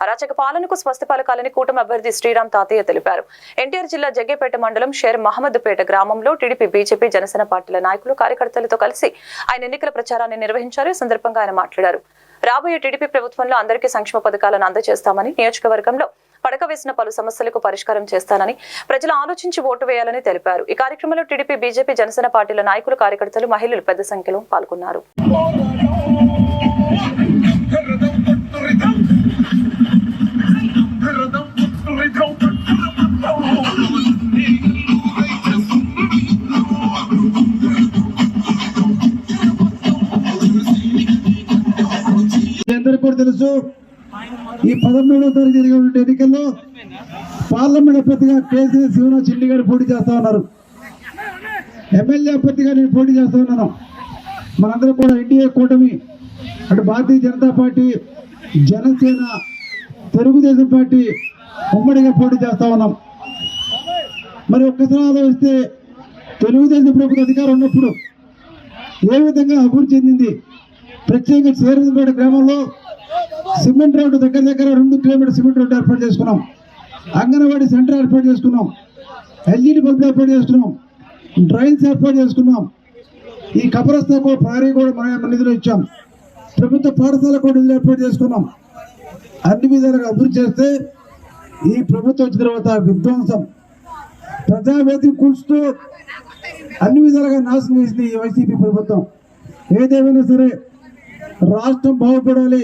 అరాచక పాలనకు స్వస్తి పలకాలని కూటమి అభ్యర్థి శ్రీరామ్ తాతయ్య తెలిపారు ఎన్టీఆర్ జిల్లా జగ్గేపేట మండలం షేర్ మహమ్మద్పేట గ్రామంలో టీడీపీ బీజేపీ జనసేన పార్టీల నాయకులు కార్యకర్తలతో కలిసి ఆయన ఎన్నికల ప్రచారాన్ని నిర్వహించారు ఈ సందర్భంగా ఆయన మాట్లాడారు రాబోయే టీడీపీ ప్రభుత్వంలో అందరికీ సంక్షేమ పథకాలను అందజేస్తామని నియోజకవర్గంలో పడక వేసిన పలు సమస్యలకు పరిష్కారం చేస్తానని ప్రజలు ఆలోచించి ఓటు వేయాలని తెలిపారు ఈ కార్యక్రమంలో టీడీపీ బీజేపీ జనసేన పార్టీల నాయకులు కార్యకర్తలు మహిళలు పెద్ద సంఖ్యలో పాల్గొన్నారు తెలుసు. ఈ పదమూడవ తారీఖు జరిగినటువంటి ఎన్నికల్లో పార్లమెంట్ అభ్యర్థిగా కేసీఆర్ శివరాజ్ చిల్లి గారు పోటీ చేస్తా ఉన్నారు. ఎమ్మెల్యే అభ్యర్థిగా నేను పోటీ చేస్తా ఉన్నాను. మనందరం కూడా ఎన్డీఏ కూటమి అటు భారతీయ జనతా పార్టీ జనసేన తెలుగుదేశం పార్టీ ఉమ్మడిగా పోటీ చేస్తా ఉన్నాం. మరి ఒక్కసారి ఆలోచిస్తే తెలుగుదేశం ప్రభుత్వ అధికారం ఉన్నప్పుడు ఏ విధంగా అభివృద్ధి చెందింది? ప్రత్యేక శ్రీరంగపేట గ్రామంలో సిమెంట్ రోడ్డు దగ్గర దగ్గర రెండు కిలోమీటర్ సిమెంట్ రోడ్డు ఏర్పాటు చేసుకున్నాం. అంగన్వాడీ సెంటర్ ఏర్పాటు చేసుకున్నాం. ఎల్ఈడి బల్బులు ఏర్పాటు చేసుకున్నాం. డ్రైన్స్ ఏర్పాటు చేసుకున్నాం. ఈ కబరస్తాకు ప్రహరీ కూడా మన నిధులు ఇచ్చాం. ప్రభుత్వ పాఠశాల కూడా నిధులు ఏర్పాటు చేసుకున్నాం. అన్ని విధాలుగా అభివృద్ధి చేస్తే ఈ ప్రభుత్వం వచ్చిన తర్వాత విధ్వంసం. ప్రజావేదిక కూల్చుతూ అన్ని విధాలుగా నాశనం చేసింది ఈ వైసీపీ ప్రభుత్వం. ఏదేమైనా సరే రాష్ట్రం బాగుపడాలి.